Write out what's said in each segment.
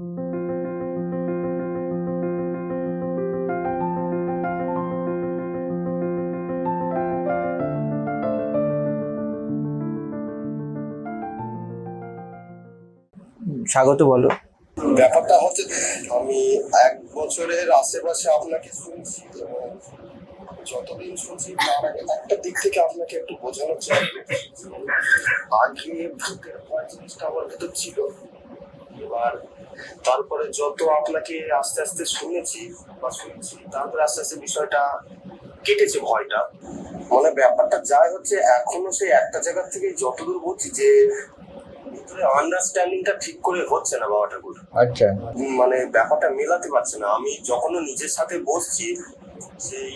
স্বাগত, বলো। ব্যাপারটা হচ্ছে, আমি এক বছরের আশেপাশে আপনাকে শুনছি যতদিন শুনছি, তার আগে একটা দিক থেকে আপনাকে একটু বোঝানো চাই আগে ভূতের ভয় জিনিসটা আমার ভেতর ছিল। এবার তারপরে যত আপনাকে আস্তে আস্তে শুনেছি বা শুনেছি তারপরে আস্তে আস্তে বিষয়টা কেটেছে ভয়টা। মানে ব্যাপারটা যাই হচ্ছে এখনও সেই একটা জায়গা থেকে যতদূর বলছি যে ভিতরে আন্ডারস্ট্যান্ডিংটা ঠিক করে হচ্ছে না বাবা ঠাকুর। আচ্ছা। মানে ব্যাপারটা মেলাতে পারছে না। আমি যখনও নিজের সাথে বসছি সেই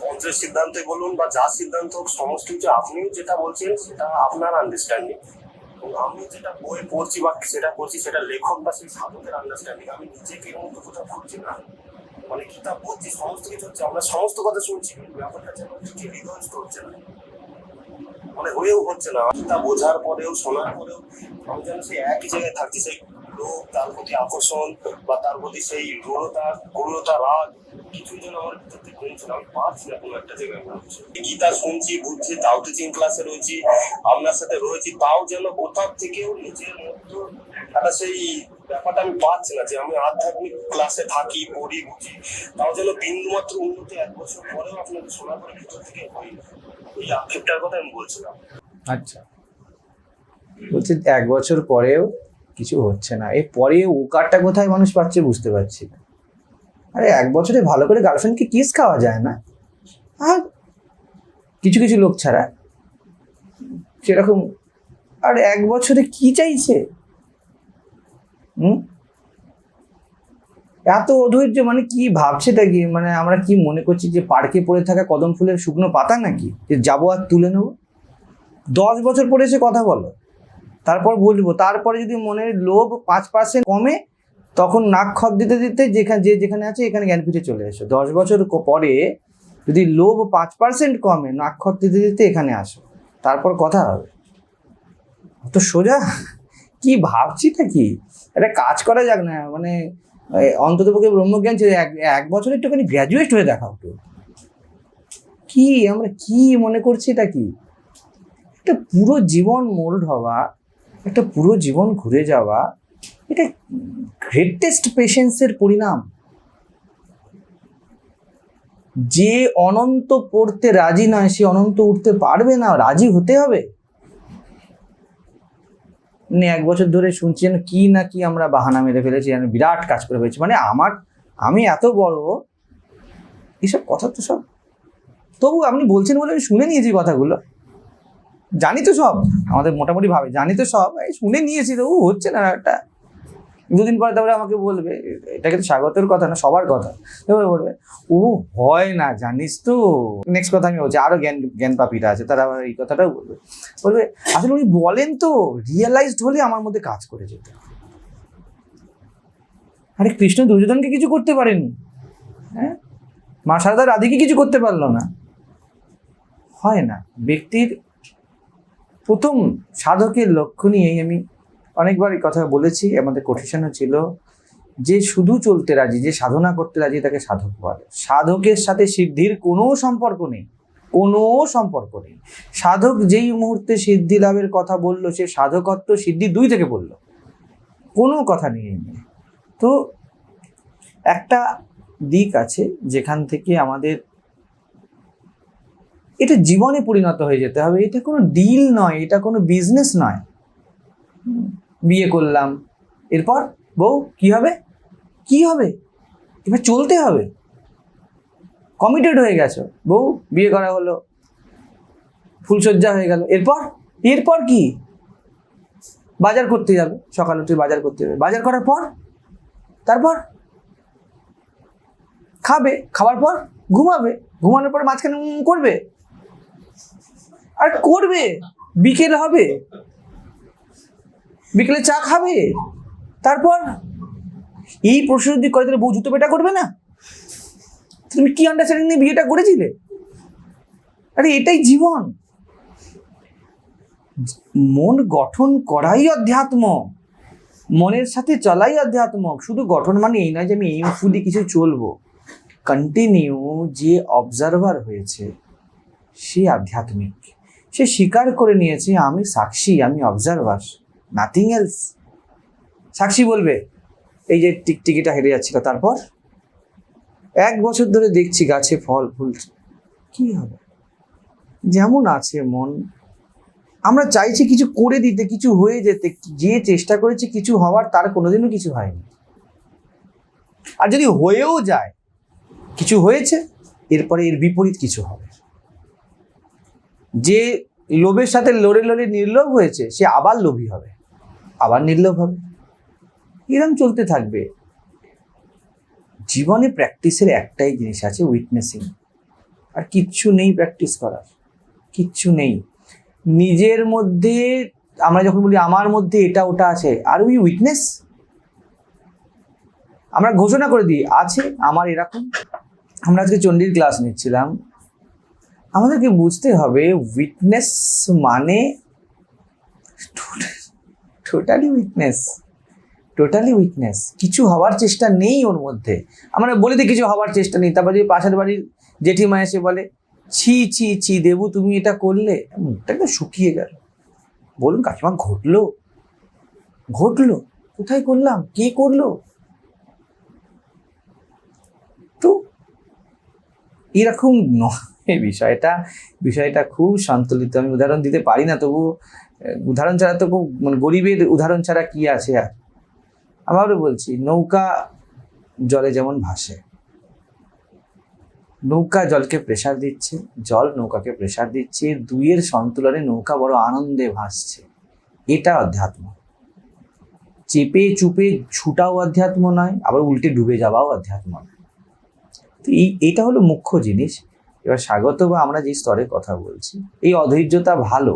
পঞ্চের সিদ্ধান্তে বলুন বা যা সিদ্ধান্ত হোক সমস্ত কিছু আপনিও যেটা বলছেন সেটা আপনার আন্ডারস্ট্যান্ডিং আমি যেটা বই পড়ছি বা সেটা করছি সেটা লেখক বা সেই সাধকের আন্ডারস্ট্যান্ডিং আমি নিজেকে মধ্যে কোথাও খুঁজছি না। মানে কিতাব পড়ছি, সমস্ত কিছু হচ্ছে, আমরা সমস্ত কথা শুনছি, কিন্তু ব্যাপারটা যেন হৃদয়স্থ হচ্ছে না। মানে হয়েও হচ্ছে না। তা বোঝার পরেও, শোনার পরেও, আমি যেন সেই একই জায়গায় থাকছি, সেই লোক তার প্রতি আকর্ষণ বা তার প্রতি সেই রূঢ়তা, করুণতা, রাগ কিছু যেন আমার ভিতর থেকে কমছে না। আমি পারছি না কোনো একটা জায়গায় গীতা শুনছি, বুঝছি, তাও টিচিং ক্লাসে রয়েছি, আপনার সাথে রয়েছি, তাও যেন কোথাও থেকেও নিজের মধ্যে একটা সেই ব্যাপারটা আমি পাচ্ছি না যে আমি আধ্যাত্মিক ক্লাসে থাকি, পড়ি, বুঝি। তাও যেন বিন্দুমাত্র উন্নতি এক বছর পরেও আপনাকে শোনার পরে ভিতর থেকে হয়নি এই আক্ষেপটার কথা আমি বলছিলাম। আচ্ছা। বলছি এক বছর পরেও কিছু হচ্ছে না। এর পরে ওকারটা কোথায় মানুষ পাচ্ছে বুঝতে পারছি না। আরে এক বছরে ভালো করে গার্লফ্রেন্ডকে কিস খাওয়া যায় না। আর কিছু কিছু লোক ছাড়া। সেরকম, আর এক বছরে কি চাইছে? হুম? এত অধৈর্য মানে কি ভাবছেটা কি? মানে আমরা কি মনে করছি যে পার্কে পড়ে থাকা কদম ফুলের শুকনো পাতা নাকি? যে যাব আর তুলে নেব? দশ বছর পরে এসে কথা বলো। তারপর বলব, তারপরে যদি মনের লোভ পাঁচ পার্সেন্ট কমে, তখন নাক খপ দিতে দিতে যেখানে, যে যেখানে আছে এখানে জ্ঞানপীঠে চলে এসো। দশ বছর পরে যদি লোভ পাঁচ পার্সেন্ট কমে, নাক খপ দিতে দিতে এখানে আসো। তারপর কথা হবে। অত সোজা? কি ভাবছি ভাবছিটা কি একটা কাজ করা যাক না মানে অন্তত পক্ষে ব্রহ্মজ্ঞান ছিল এক বছর একটুখানি গ্র্যাজুয়েট হয়ে দেখাও তো। কি, আমরা কি মনে করছি এটা কি? একটা পুরো জীবন মোল্ড হওয়া একটা পুরো জীবন ঘুরে যাওয়া, এটা গ্রেটেস্ট পেশেন্সের পরিণাম। যে অনন্ত পড়তে রাজি নয়, সে অনন্ত উঠতে পারবে না, রাজি হতে হবে। মানে এক বছর ধরে শুনছি যেন কি না কি আমরা বাহানা মেরে ফেলেছি, যেন বিরাট কাজ করে ফেলেছি। মানে আমার, আমি এত বড়, এসব কথা তো সব, তবু আপনি বলছেন বলে আমি শুনে নিয়েছি কথাগুলো। জানি তো সব, আমাদের মোটামুটি ভাবে জানি তো সব, এই শুনে নিয়েছি তো হচ্ছে না একটা। দুদিন পরে তারপরে আমাকে বলবে এটা কিন্তু স্বাগতের কথা না, সবার কথা। বলবে, ও হয় না, জানিস তো। নেক্সট কথা আমি বলছি, আরও জ্ঞান জ্ঞান পাপিরা আছে, তারা আবার এই কথাটাও বলবে। বলবে, আসলে উনি বলেন তো রিয়েলাইজড হলে আমার মধ্যে কাজ করে যেত। আরে কৃষ্ণ দুর্যোধনকে কিছু করতে পারেনি। হ্যাঁ? মা সারদা রাধিকে কিছু করতে পারল না। হয় না, ব্যক্তির প্রথম সাধকের লক্ষ্য নিয়েই আমি অনেকবার এই কথা বলেছি আমাদের কোটেশনও ছিল, যে শুধু চলতে রাজি, যে সাধনা করতে রাজি, তাকে সাধক বলে সাধকের সাথে সিদ্ধির কোনো সম্পর্ক নেই, কোনো সম্পর্ক নেই। সাধক যেই মুহূর্তে সিদ্ধি লাভের কথা বলল, সে সাধকত্ব সিদ্ধি দুই থেকে বলল। কোনো কথা নিয়ে নেই। তো একটা দিক আছে, যেখান থেকে আমাদের এটা জীবনে পরিণত হয়ে যেতে হবে। এটা কোনো ডিল নয়, এটা কোনো বিজনেস নয়। বিয়ে করলাম, এরপর বউ কি হবে? কি হবে? এবার চলতে হবে। কমিটেড হয়ে গেছো। বউ, বিয়ে করা হলো ফুলসজ্জা হয়ে গেল। এরপর? এরপর কি? বাজার করতে যাবে। সকাল উঠে বাজার করতে যাবে। বাজার করার পর? তারপর? খাবে। খাওয়ার পর? ঘুমাবে। ঘুমানোর পর মাঝখানে করবে? আর করবে? বিকেল হবে। বিকেলে চা খাবে? তারপর এই প্রশ্ন যদি করে তাহলে বউ জুতো পেটা করবে না? তুমি কি আন্ডারস্ট্যান্ডিং নিয়ে বিয়েটা করেছিলে? আরে এটাই জীবন। মন গঠন করাই অধ্যাত্ম। মনের সাথে চলাই অধ্যাত্ম। শুধু গঠন মানে এই নয় যে আমি এইমফুলি কিছু চলবো। কন্টিনিউ যে অবজারভার হয়েছে, সে আধ্যাত্মিক। সে স্বীকার করে নিয়েছে, আমি সাক্ষী, আমি অবজারভার নাথিং এলস সাক্ষী বলবে, এই যে টিকটিকিটা হেরে যাচ্ছিল, তারপর? এক বছর ধরে দেখছি গাছে ফল, ফুল, কি হবে? যেমন আছে মন। আমরা চাইছি কিছু করে দিতে, কিছু হয়ে যেতে, যে চেষ্টা করেছি কিছু হওয়ার, তার কোনোদিনও কিছু হয়নি। আর যদি হয়েও যায়, কিছু হয়েছে, এরপরে এর বিপরীত কিছু হবে। যে লোভের সাথে লড়ে লড়ে নির্লোভ হয়েছে, সে আবার লোভী হবে, আবার নির্লোভ হবে। এরম চলতে থাকবে। জীবনে প্র্যাকটিসের একটাই জিনিস আছে উইটনেসিং আর কিচ্ছু নেই প্র্যাকটিস করার, কিচ্ছু নেই। নিজের মধ্যে, আমরা যখন বলি আমার মধ্যে এটা ওটা আছে আর উই উইটনেস আমরা ঘোষণা করে দিই, আছে, আমার এরকম। আমরা আজকে চণ্ডীর ক্লাস নিচ্ছিলাম। আমাদেরকে বুঝতে হবে উইটনেস মানে টোটালি উইটনেস টোটালি উইকনেস কিছু হওয়ার চেষ্টা নেই ওর মধ্যে। আমরা বলে দিই কিছু হওয়ার চেষ্টা নেই। তারপর যদি পাশের বাড়ির জেঠিমা এসে বলে, ছি ছি ছি, দেবু, তুমি এটা করলে? মুখটা একদম শুকিয়ে গেল। বলুন, কাকিমা, ঘটলো? ঘটলো? কোথায় করলাম? কে করল? তো এরকম নয় বিষয়টা বিষয়টা খুব সন্তুলিত। আমি উদাহরণ দিতে পারি না, তবু উদাহরণ ছাড়া তো খুব মানে গরিবের উদাহরণ ছাড়া কি আছে আর? আবারও বলছি, নৌকা জলে যেমন ভাসে, নৌকা জলকে প্রেসার দিচ্ছে, জল নৌকাকে প্রেসার দিচ্ছে, দুইয়ের সন্তুলনে নৌকা বড় আনন্দে ভাসছে। এটা অধ্যাত্ম। চেপে চুপে ছুটাও অধ্যাত্ম নয়, আবার উল্টে ডুবে যাওয়াও অধ্যাত্ম নয়। তো এই, এটা হলো মুখ্য জিনিস। এবার স্বাগত বা আমরা যে স্তরে কথা বলছি। এই অধৈর্যতা ভালো,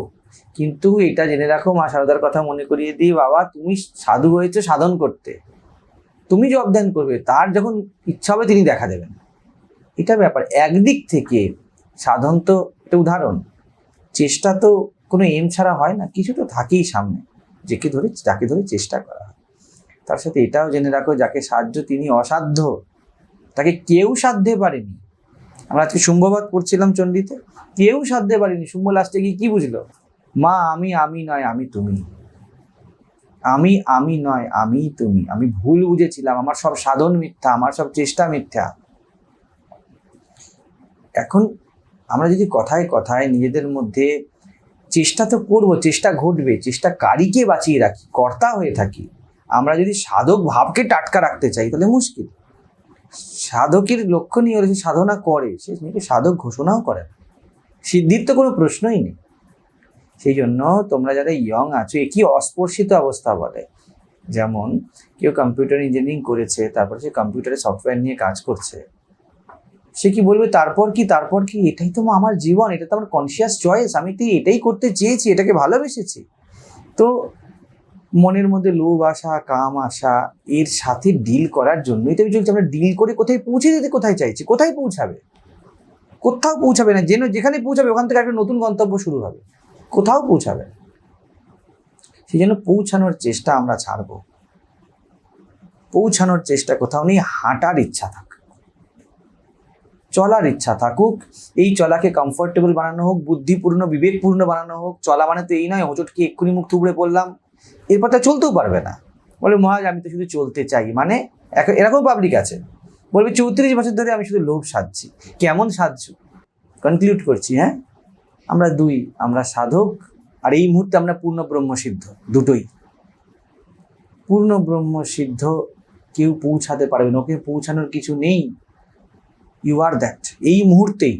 কিন্তু এটা জেনে রাখো মা সারদার কথা মনে করিয়ে দিই বাবা, তুমি সাধু হয়েছে সাধন করতে। তুমি জব ধ্যান করবে, তার যখন ইচ্ছা হবে তিনি দেখা দেবেন। এটা ব্যাপার। একদিক থেকে সাধন তো একটা উদাহরণ। চেষ্টা তো কোনো এম ছাড়া হয় না, কিছু তো থাকেই সামনে, যেকে ধরে, যাকে ধরে চেষ্টা করা হয়। তার সাথে এটাও জেনে রাখো, যাকে সাহায্য তিনি অসাধ্য, তাকে কেউ সাধ্যে পারেনি আমরা আজকে শুম্ভবাদ পড়ছিলাম চণ্ডীতে। কেউ সাধ্যে পারিনি। শুম্ভ লাস্টে গিয়ে কি বুঝলো? মা, আমি আমি নয়, আমি তুমি। আমি আমি নয়, আমি তুমি। আমি ভুল বুঝেছিলাম। আমার সব সাধন মিথ্যা, আমার সব চেষ্টা মিথ্যা। এখন আমরা যদি কথায় কথায় নিজেদের মধ্যে চেষ্টা তো করব, চেষ্টা ঘটবে, চেষ্টা কারিকে বাঁচিয়ে রাখি, কর্তা হয়ে থাকি। আমরা যদি সাধক ভাবকে টাটকা রাখতে চাই, তাহলে মুশকিল। সাধকের লক্ষ্য নিয়ে যে সাধনা করে। সে নিজেকে সাধক ঘোষণাও করে না। সিদ্ধির তো কোনো প্রশ্নই নেই। সেই জন্য তোমরা যারা ইয়ং আছো একই অস্পর্শিত অবস্থা বলে? যেমন, কেউ কম্পিউটার ইঞ্জিনিয়ারিং করেছে, তারপর সে কম্পিউটারে সফটওয়্যার নিয়ে কাজ করছে। সে কি বলবে, তারপর কি তারপর কি? এটাই তো আমার জীবন, এটা তো আমার কনসিয়াস চয়েস আমি তো এটাই করতে চেয়েছি, এটাকে ভালোবেসেছি। তো মনের মধ্যে লোভ আসা কাম আসা এর সাথে ডিল করার জন্যই তো আমি আমরা ডিল করে কোথায় পৌঁছে যেতে, কোথায় চাইছি, কোথায় পৌঁছাবে? কোথাও পৌঁছাবে না, যেন যেখানে পৌঁছাবে ওখান থেকে একটা নতুন গন্তব্য শুরু হবে। কোথাও পৌঁছাবে। সেই জন্য পৌঁছানোর চেষ্টা আমরা ছাড়ব। পৌঁছানোর চেষ্টা কোথাও নেই, হাঁটার ইচ্ছা থাক। চলার ইচ্ছা থাকুক, এই চলাকে কমফোর্টেবল বানানো হোক, বুদ্ধিপূর্ণ, বিবেকপূর্ণ বানানো হোক, চলা মানে তো এই নয় হোঁচটকে এক্ষুনি মুখ থুবড়ে পড়লাম। এরপর তা চলতেও পারবে না। বলে, মহারাজ, আমি তো শুধু চলতে চাই। মানে এরকম পাবলিক আছে। বলবে, চৌত্রিশ বছর ধরে আমি শুধু লোভ সাজছি কেমন সাজছ কনক্লুড করছি হ্যাঁ? আমরা দুই, আমরা সাধক, আর এই মুহূর্তে আমরা পূর্ণ ব্রহ্মসিদ্ধ দুটোই। পূর্ণ ব্রহ্মসিদ্ধ কেউ পৌঁছাতে পারবে না। ওকে পৌঁছানোর কিছু নেই। ইউ আর দ্যাট এই মুহূর্তেই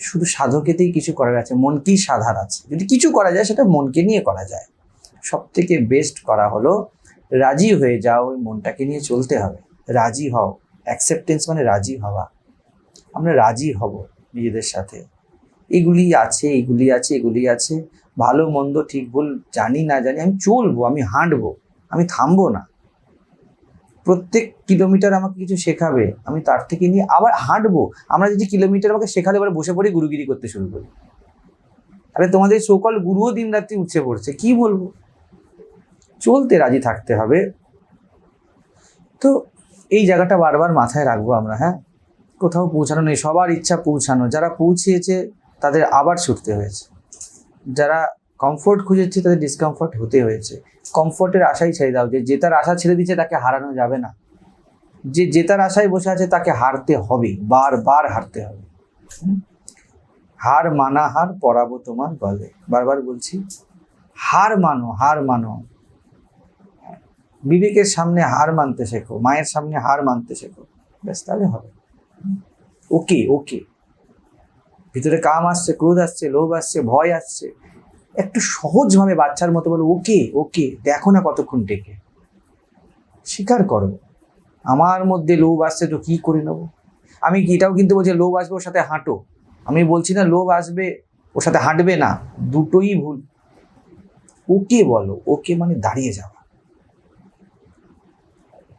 শুধু সাধকেতেই কিছু করার আছে। মনকেই সাধার আছে? যদি কিছু করা যায়, সেটা মনকে নিয়ে করা যায়। সব থেকে বেস্ট করা হলো, রাজি হয়ে যাও, ওই মনটাকে নিয়ে চলতে হবে। রাজি হও। অ্যাকসেপ্টেন্স মানে রাজি হওয়া। আমরা রাজি হব নিজেদের সাথে। এগুলি আছে এগুলি আছে এগুলি আছে। ভালো, মন্দ, ঠিক ভুল জানি, না জানি, আমি চলবো, আমি হাঁটবো, আমি থামবো না। প্রত্যেক কিলোমিটার আমাকে কিছু শেখাবে, আমি তার থেকে নিয়ে আবার হাঁটবো। আমরা যদি কিলোমিটার আমাকে শেখালে এবার বসে পড়ে গুরুগিরি করতে শুরু করি। আরে তোমাদের সকল গুরুও দিন রাত্রি উঠছে পড়ছে, কি বলব? চলতে রাজি থাকতে হবে। তো এই জায়গাটা বারবার মাথায় রাখব আমরা হ্যাঁ? কোথাও পৌঁছানো নেই, সবার ইচ্ছা পৌঁছানো। যারা পৌঁছিয়েছে, তাদের আবার ছুটতে হয়েছে। যারা কমফোর্ট খুঁজেছে, তাদের ডিসকমফোর্ট হতে হয়েছে। কমফোর্টের আশাই ছেড়ে দাও, যে জেতার আশা ছেড়ে দিচ্ছে তাকে হারানো যাবে না। যে জেতার আশায় বসে আছে, তাকে হারতে হবে, বারবার হারতে হবে? হার মানা হার পড়াবো তোমার গলে বারবার বলছি, হার মানো হার মানো। বিবেকের সামনে হার মানতে শেখো, মায়ের সামনে হার মানতে শেখো। ব্যাস, তাহলে হবে। ওকে ওকে। ভিতরে কাম আসছে, ক্রোধ আসছে, লোভ আসছে, ভয় আসছে। একটু সহজভাবে বাচ্চার মতো বলো, ওকে ওকে, দেখো না কতক্ষণ ডেকে। স্বীকার করো, আমার মধ্যে লোভ আসছে তো কি করে নেব? আমি এটাও কিন্তু বলছি, লোভ আসবে ওর সাথে হাঁটো। আমি বলছি না লোভ আসবে, ওর সাথে হাঁটবে না, দুটোই ভুল। ওকে বলো, ওকে মানে দাঁড়িয়ে যাওয়া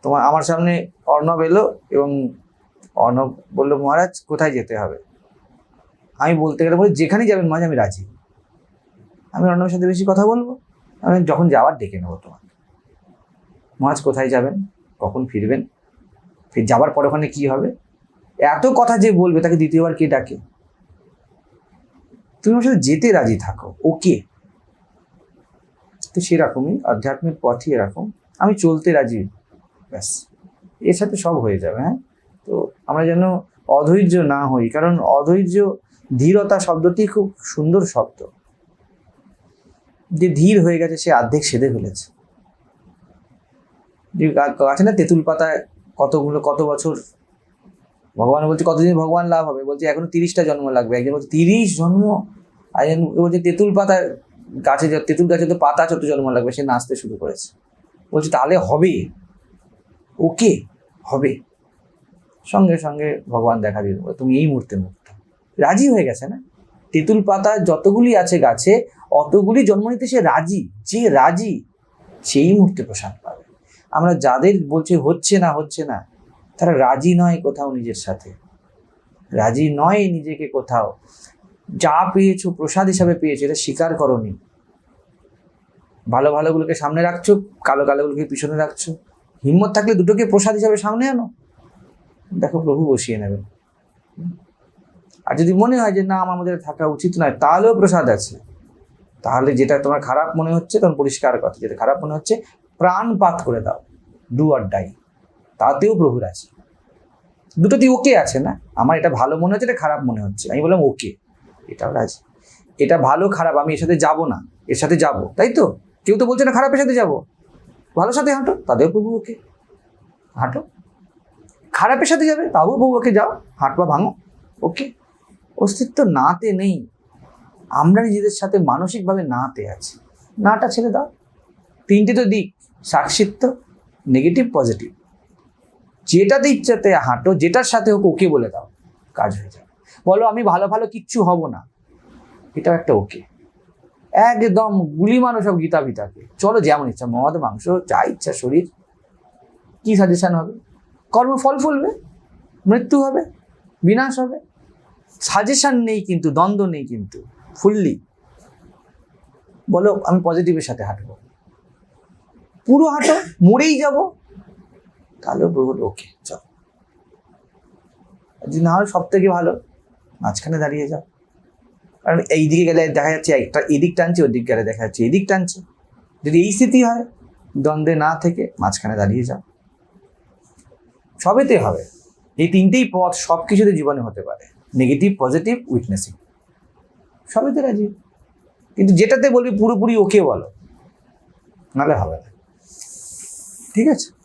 তোমার আমার সামনে অর্ণব এলো এবং অর্ণব বলল, মহারাজ, কোথায় যেতে হবে? আমি বলতে গেলে বলি, যেখানেই যাবেন মাঝে আমি রাজি। আমি অর্ণবের সাথে বেশি কথা বলব। আমি যখন যাওয়ার ডেকে নেব তোমাকে। মহারাজ, কোথায় যাবেন? কখন ফিরবেন? ফির যাবার পর ওখানে কী হবে? এত কথা যে বলবে, তাকে দ্বিতীয়বার কে ডাকে? তুমি আমার সাথে যেতে রাজি থাকো, ওকে? তো সেরকমই, আধ্যাত্মিক পথই এরকম। আমি চলতে রাজি ব্যাস। এর সাথে সব হয়ে যাবে হ্যাঁ? তো আমরা যেন অধৈর্য না হই, কারণ অধৈর্য ধীরতা শব্দটি খুব সুন্দর শব্দ। যে ধীর হয়ে গেছে, সে অর্ধেক সেদে ফেলেছে। যে গাছে না তেঁতুল পাতায় কতগুলো, কত বছর? ভগবান বলছে, কতদিন ভগবান লাভ হবে? বলছে, এখনও তিরিশটা জন্ম লাগবে। একজন বলছে, তিরিশ জন্ম? একজন বলছে, তেঁতুল পাতা গাছে, তেঁতুল গাছে তো পাতা চত জন্ম লাগবে। সে নাচতে শুরু করেছে। বলছে, তাহলে হবে ওকে হবে। সঙ্গে সঙ্গে ভগবান দেখা দিল বলে, তুমি এই মুহূর্তে মুক্ত। রাজি হয়ে গেছে না? তেঁতুল পাতা যতগুলি আছে গাছে অতগুলি জন্ম নিতে সে রাজি যে রাজি সেই মুহূর্তে প্রসাদ পাবে। আমরা যাদের বলছে হচ্ছে না হচ্ছে না তারা রাজি নয় কোথাও নিজের সাথে। রাজি নয় নিজেকে কোথাও। যা পেয়েছ প্রসাদ হিসাবে পেয়েছ এটা স্বীকার করনি। ভালো ভালোগুলোকে সামনে রাখছো কালো কালোগুলোকে পিছনে রাখছো। হিম্মত থাকলে দুটোকে প্রসাদ হিসাবে সামনে আনো। দেখো প্রভু বসিয়ে নেবেন আর যদি মনে হয় যে না, আমার মধ্যে থাকা উচিত নয়, তাহলেও প্রসাদ আছে। তাহলে যেটা তোমার খারাপ মনে হচ্ছে, তখন পরিষ্কার কথা। যেটা খারাপ মনে হচ্ছে, প্রাণপাত করে দাও। ডু আর ডাই তাতেও প্রভুর আছে। দুটোতেই ওকে আছে না? আমার এটা ভালো মনে হচ্ছে, এটা খারাপ মনে হচ্ছে। আমি বললাম ওকে এটাও রাজি। এটা ভালো খারাপ, আমি এর সাথে যাব না। এর সাথে যাব, তাই তো? কেউ তো বলছে না খারাপের সাথে যাব। ভালো সাথে হাঁটো তাদেরও প্রভু ওকে। হাঁটো। খারাপের সাথে যাবে, তাও প্রভু ওকে যাও হাঁটবা ভাঙো, ওকে। অস্তিত্ব নাতে নেই। আমরা নিজেদের সাথে মানসিকভাবে নাতে আছি। নাটা ছেড়ে দাও। তিনটে তো দিক সাক্ষিত্ব নেগেটিভ পজিটিভ যেটাতে ইচ্ছাতে হাঁটো, যেটার সাথে হোক ওকে বলে দাও, কাজ হয়ে যাবে। বলো, আমি ভালো ভালো কিচ্ছু হব না। এটাও একটা ওকে। একদম গুলি মানো সব গীতা ভিতাকে চলো যেমন ইচ্ছা, মদ, মাংস, যা ইচ্ছা, শরীর। কি সাজেশন হবে? কর্ম ফল ফলবে, মৃত্যু হবে, বিনাশ হবে। সাজেশন নেই কিন্তু, দ্বন্দ্ব নেই কিন্তু ফুললি বলো, আমি পজিটিভের সাথে হাঁটবো। পুরো হাঁটো, মরেই যাব। তাহলেও প্রভু ওকে চল। যদি না হয় সব থেকে ভালো, মাঝখানে দাঁড়িয়ে যাও। কারণ এই দিকে গেলে দেখা যাচ্ছে একটা এদিক টানছে, ওদিক গেলে দেখা যাচ্ছে এদিক টানছে। যদি এই স্থিতি হয়, দ্বন্দ্বে না থেকে মাঝখানে দাঁড়িয়ে যাও। সবেতে হবে। এই তিনটেই পথ সব কিছুতে জীবনে হতে পারে। নেগেটিভ পজিটিভ উইটনেসিং সবেতে রাজি। কিন্তু যেটাতে বলবি পুরোপুরি ওকে বলো। নাহলে হবে না। ঠিক আছে?